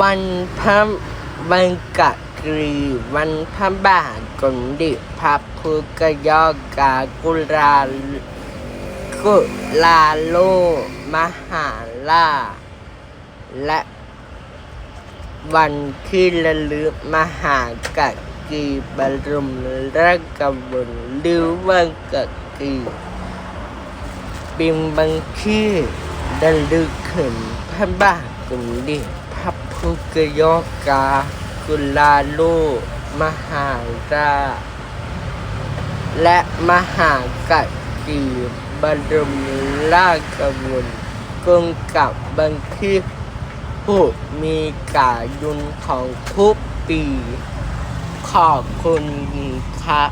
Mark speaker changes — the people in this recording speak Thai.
Speaker 1: วันพระบังกะกรีวันพระบาทสมเด็จพระพุทธยอกากุลากุลาโล มหาราและวันที่ระลึกมหากะกีบรมราชกบุญหรือวันกะกีเป็นบางที่ระลึกถึงพระบาทสมเด็จ พระพุทธยอกากุลาโลมหาราและมหากะกีบรมราชบุญกงกับบันทึกผู้มีกายุนของทุกปี ขอบคุณครับ